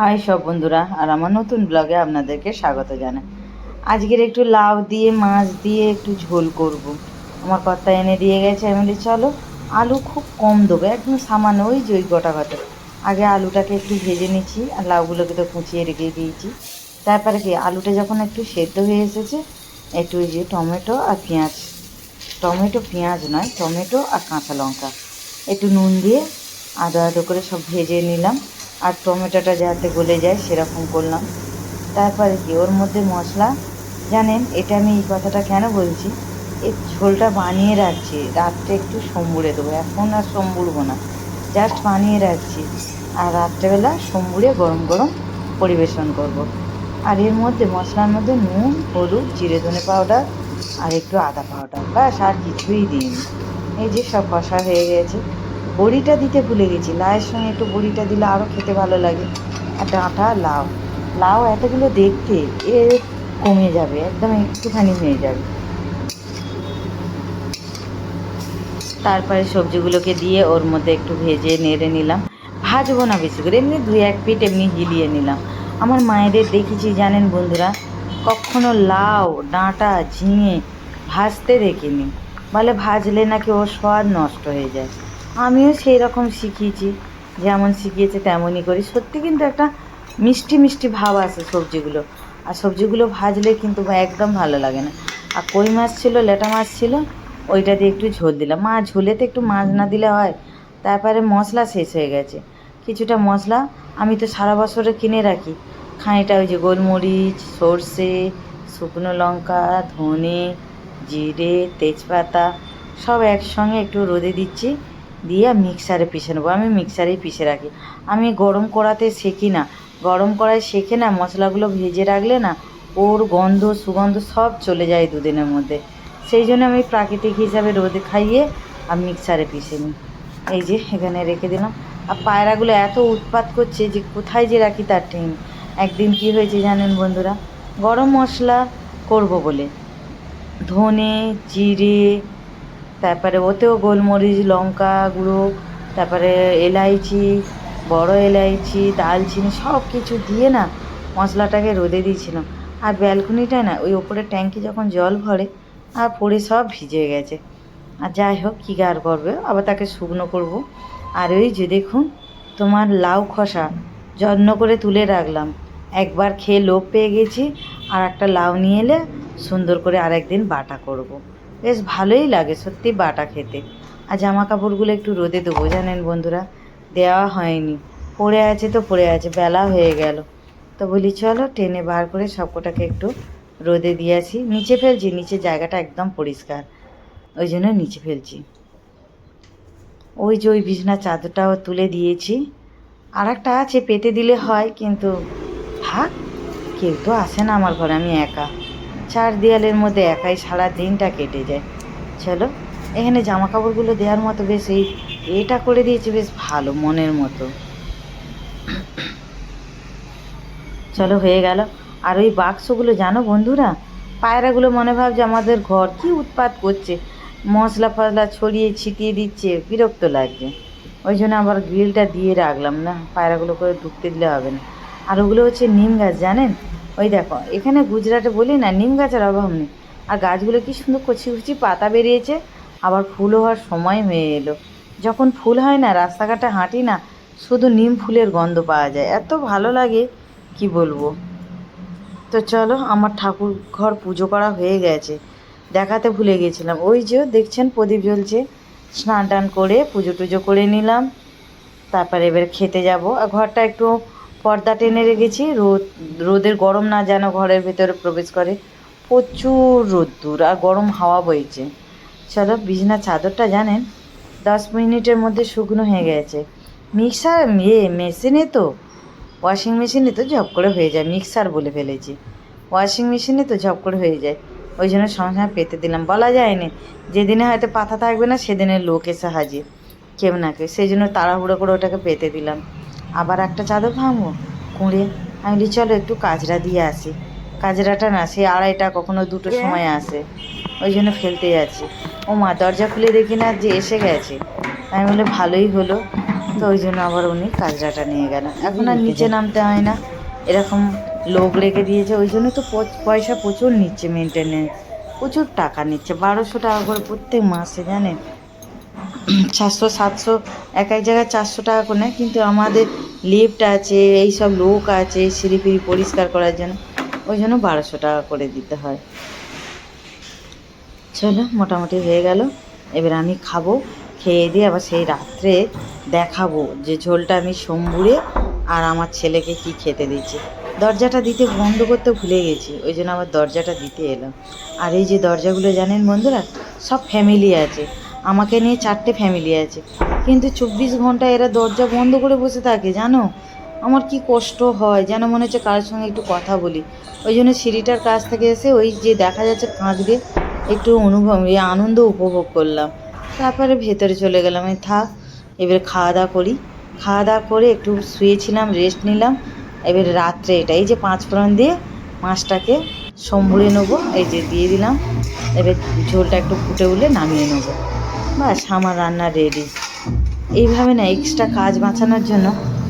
High সব বন্ধুরা, আর আমার নতুন ব্লগে আপনাদেরকে স্বাগত জানাই। আজকের একটু লাউ দিয়ে, মাছ দিয়ে একটু ঝোল করব। আমার কর্তা এনে দিয়ে গেছে, আমি বলি, চলো, আলু খুব কম দেবো, একদম সামান্য, ওই যে ওই গোটা গোটা। আগে আলুটাকে একটু ভেজে নিচ্ছি, আর লাউগুলোকে তো কুচিয়ে রেখে দিয়েছি। তারপরে কি, আলুটা যখন একটু সেদ্ধ হয়ে এসেছে, একটু ওই যে টমেটো আর পেঁয়াজ। টমেটো, পেঁয়াজ নয়, টমেটো আর কাঁচা লঙ্কা। একটু নুন দিয়ে আদা আদা করে সব ভেজে নিলাম। আর টমেটোটা যাতে গলে যায়, সেরকম করলাম। তারপরে কি, ওর মধ্যে মশলা, জানেন, এটা আমি এই কথাটা কেন বলছি? এই ঝোলটা বানিয়ে রাখছি, রাত্রে একটু সম্বুড়ে দেবো। এখন আর সম্বুড়বো না জাস্ট বানিয়ে রাখছি। আর রাত্রেবেলা সম্বুড়ে গরম গরম পরিবেশন করব। আর এর মধ্যে, মশলার মধ্যে নুন, হলুদ, জিরে, ধনে পাউডার আর একটু আদা পাউডার। ব্যাস, আর কিছুই দিইনি। এই যে সব কষা হয়ে গেছে। বড়িটা দিতে ভুলে গেছি। লাউয়ের সঙ্গে একটু বড়িটা দিলে আরও খেতে ভালো লাগে। আর ডাঁটা লাউ। লাউ এতগুলো দেখতে, এ কমে যাবে, একদম একটুখানি হয়ে যাবে। তারপরে সবজিগুলোকে দিয়ে ওর মধ্যে একটু ভেজে নেড়ে নিলাম। ভাজবো না বেশি করে, এমনি দুই এক পিঠ এমনি হিলিয়ে নিলাম। আমার মায়েদের দেখেছি, জানেন বন্ধুরা, কখনো লাউ, ডাঁটা, ঝিঙে ভাজতে দেখিনি। বলে ভাজলে নাকি ওর স্বাদ নষ্ট হয়ে যায়। আমিও সেই রকম শিখিয়েছি যেমন শিখিয়েছে তেমনই করি। সত্যি কিন্তু একটা মিষ্টি মিষ্টি ভাব আসে সবজিগুলো। আর সবজিগুলো ভাজলে কিন্তু একদম ভালো লাগে না। আর কই মাছ ছিল, লেটা মাছ ছিল, ওইটা দিয়ে একটু ঝোল দিলাম। মা, ঝোলেতে একটু মাছ না দিলে হয়। তারপরে মশলা শেষ হয়ে গেছে। কিছুটা মশলা আমি তো সারা বছরে কিনে রাখি। খানিটা ওই যে গোলমরিচ, সর্ষে, শুকনো লঙ্কা, ধনে, জিরে, তেজপাতা, সব একসঙ্গে একটু রোদে দিচ্ছি। দিয়ে মিক্সারে পিষে নেব। আমি মিক্সারেই পিষে রাখি। আমি গরম করাতে সেকি না। গরম করায় সেকে না, মশলাগুলো ভেজে রাখলে না ওর গন্ধ, সুগন্ধ সব চলে যায় দুদিনের মধ্যে। সেই জন্য আমি প্রাকৃতিক হিসাবে রোদে খাইয়ে আর মিক্সারে পিষে নিই। এই যে, এখানে রেখে দিলাম। আর পায়রাগুলো এত উৎপাত করছে যে কোথায় যে রাখি তার ঠিক একদিন কি হয়েছে জানেন বন্ধুরা? গরম মশলা করব বলে। ধনে, জিরে তারপরে ওতেও গোলমরিচ, লঙ্কা গুঁড়ো, তারপরে এলাইচি, বড় এলাইচি, দালচিনি সব কিছু দিয়ে না মশলাটাকে রোদে দিয়েছিলাম। আর ব্যালকনিটায় না, ওই ওপরে ট্যাঙ্কি যখন জল ভরে, আর পড়ে সব ভিজে গেছে। আর যাই হোক, কী আর করবে? আবার তাকে শুকনো করব। আর ওই যে দেখুন, তোমার লাউ খসা যত্ন করে তুলে রাখলাম। একবার খেয়ে লোভ পেয়ে গেছি, আর একটা লাউ নিয়ে এলে সুন্দর করে আরেকদিন বাটা করব। বেশ ভালোই লাগে সত্যি বাটা খেতে। আর জামা কাপড়গুলো একটু রোদে দেবো জানেন বন্ধুরা? দেওয়া হয়নি। পড়ে আছে তো পড়ে আছে, বেলা হয়ে গেল। তো বলি, চলো টেনে বার করে সবকটাকে একটু রোদে দিয়ে আসি। নিচে ফেলছি, নিচে জায়গাটা একদম পরিষ্কার। ওই জন্য নিচে ফেলছি। ওই যে ওই বিছনা চাদরটাও তুলে দিয়েছি। আর একটা আছে, পেতে দিলে হয়, কিন্তু থাক, কেউ তো আসে না আমার ঘরে, আমি একা। চার দেয়ালের মধ্যে একাই সারা দিনটা কেটে যায়। চলো, এখানে জামা কাপড়গুলো দেওয়ার মতো বেশ এই, এটা করে দিয়েছে বেশ ভালো মনের মতো। চলো, হয়ে গেল। আর ওই বাক্সগুলো জানো বন্ধুরা? পায়রাগুলো মনে ভাব যে আমাদের ঘর কি উৎপাত করছে। মশলা ফসলা ছড়িয়ে ছিটিয়ে দিচ্ছে, বিরক্ত লাগছে। ওই জন্য আবার গ্রিলটা দিয়ে রাখলাম না, পায়রাগুলো করে ঢুকতে দিলে হবে না। আর ওগুলো হচ্ছে নিম গাছ, জানেন? ওই দেখো, এখানে গুজরাটে বলি না, নিম গাছের অভাব নেই। আর গাছগুলো কি সুন্দর কচি কচি পাতা বেরিয়েছে, আবার ফুল হওয়ার সময় হয়ে এলো। যখন ফুল হয় না, রাস্তাঘাটে হাঁটি না, শুধু নিম ফুলের গন্ধ পাওয়া যায়। এত ভালো লাগে, কি বলব? তো চলো, আমার ঠাকুর ঘর পুজো করা হয়ে গেছে। দেখাতে ভুলে গেছিলাম। ওই যে দেখছেন প্রদীপ জ্বলছে স্নান টান করে পুজো টুজো করে নিলাম, তারপরে এবার খেতে যাব। আর ঘরটা একটু পর্দা টেনে রেখেছি। রোদ, রোদের গরম না যেন ঘরের ভেতরে প্রবেশ করে। প্রচুর রোদ্দুর আর গরম হাওয়া বইছে। চলো, বিছনা চাদরটা জানেন? দশ মিনিটের মধ্যে শুকনো হয়ে গেছে। মিক্সার ইয়ে মেশিনে তো? ওয়াশিং মেশিনে তো ঝপ করে হয়ে যায়। মিক্সার বলে ফেলেছি। ওয়াশিং মেশিনে তো ঝপ করে হয়ে যায়। ওই জন্য সঙ্গে পেতে দিলাম। বলা যায়নি, যেদিনে হয়তো পাতা থাকবে না, সেদিনে লোক এসে হাজির। কেউ না কেউ। সেই জন্য তাড়াহুড়ো করে ওটাকে পেতে দিলাম। আবার একটা চাদর ভাঙবো? কুঁড়ে। আমি বলি চলো একটু কাজরা দিয়ে আসি। কাজরাটা না সে আড়াইটা কখনো দুটো সময় আসে। ওই জন্য ফেলতে যাচ্ছি। ও মা দরজা খুলে দেখি না যে এসে গেছে। আমি বলে ভালোই হলো। তো ওই জন্য আবার উনি কাজরাটা নিয়ে গেলেন এখন আর নিচে নামতে হয় না। এরকম লোক রেখে দিয়েছে। ওই জন্য তো পয়সা প্রচুর নিচ্ছে মেনটেনেন্স প্রচুর টাকা নিচ্ছে। বারোশো টাকা করে প্রত্যেক মাসে জানেন? চারশো সাতশো, এক এক জায়গায় চারশো টাকা করে নেয়। কিন্তু আমাদের লিফট আছে এই সব লোক আছে সিঁড়ি ফিড়ি পরিষ্কার করার জন্য। ওই জন্য বারোশো টাকা করে দিতে হয়। চলো, মোটামুটি হয়ে গেল। এবার আমি খাব, খেয়ে দিয়ে আবার সেই রাত্রে দেখাবো যে ঝোলটা আমি সম্বুরে আর আমার ছেলেকে কি খেতে দিচ্ছি। দরজাটা দিতে বন্ধ করতে ভুলে গেছি, ওই জন্য আবার দরজাটা দিতে এলাম। আর এই যে দরজাগুলো জানেন বন্ধুরা, সব ফ্যামিলি আছে। আমাকে নিয়ে চারটে ফ্যামিলি আছে। কিন্তু চব্বিশ ঘণ্টা এরা দরজা বন্ধ করে বসে থাকে, জানো? আমার কি কষ্ট হয়, যেন মনে হচ্ছে কারোর সঙ্গে একটু কথা বলি। ওই জন্য সিঁড়িটার কাছ থেকে এসে ওই যে দেখা যাচ্ছে ফাঁক দিয়ে একটু অনুভব, এই আনন্দ উপভোগ করলাম। তারপরে ভেতরে চলে গেলাম আমি থাক, এবার খাওয়া দাওয়া করি। খাওয়া দাওয়া করে একটু শুয়েছিলাম রেস্ট নিলাম। এবার রাত্রে এটা, এই যে পাঁচ ফোড়ন দিয়ে মাছটাকে সম্ভুরে নেব, এই যে দিয়ে দিলাম। এবার ঝোলটা একটু ফুটে উঠলে নামিয়ে নেব। বাস, আমার রান্না রেডি এইভাবে না এক্সট্রা কাজ বাঁচানোর জন্য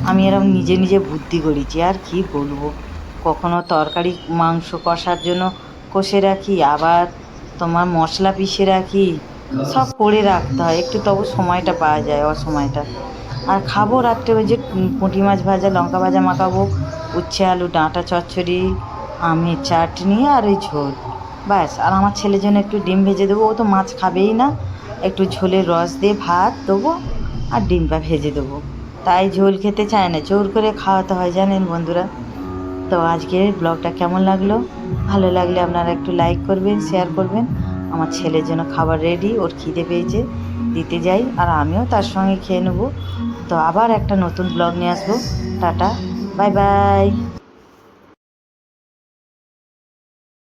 আমি এরকম নিজে নিজে বুদ্ধি করেছি, আর কি বলব? কখনো তরকারি, মাংস কষার জন্য কষে রাখি, আবার তোমার মশলা পিষে রাখি, সব করে রাখতে হয়। একটু তবু সময়টা পাওয়া যায় অসময়টা আর খাব রাত্রে ওই যে পুঁটি মাছ ভাজা, লঙ্কা ভাজা মাখাবো, উচ্ছে, আলু, ডাঁটা, চচ্চড়ি, আমের চাটনি আর ওই ঝোল। ব্যাস, আর আমার ছেলের জন্য একটু ডিম ভেজে দেবো, ও তো মাছ খাবেই না। একটু ঝোলের রস দিয়ে ভাত দেবো আর ডিমটা ভেজে দেবো। তাই ঝোল খেতে চায় না, জোর করে খাওয়াতে হয় জানেন বন্ধুরা। তো আজকের ব্লগটা কেমন লাগল? ভালো লাগলে আপনারা একটু লাইক করবেন শেয়ার করবেন। আমার ছেলের জন্য খাবার রেডি ওর খিদে পেয়েছে, দিতে যাই আর আমিও তার সঙ্গে খেয়ে নেব। তো আবার একটা নতুন ব্লগ নিয়ে আসব। Tata bye bye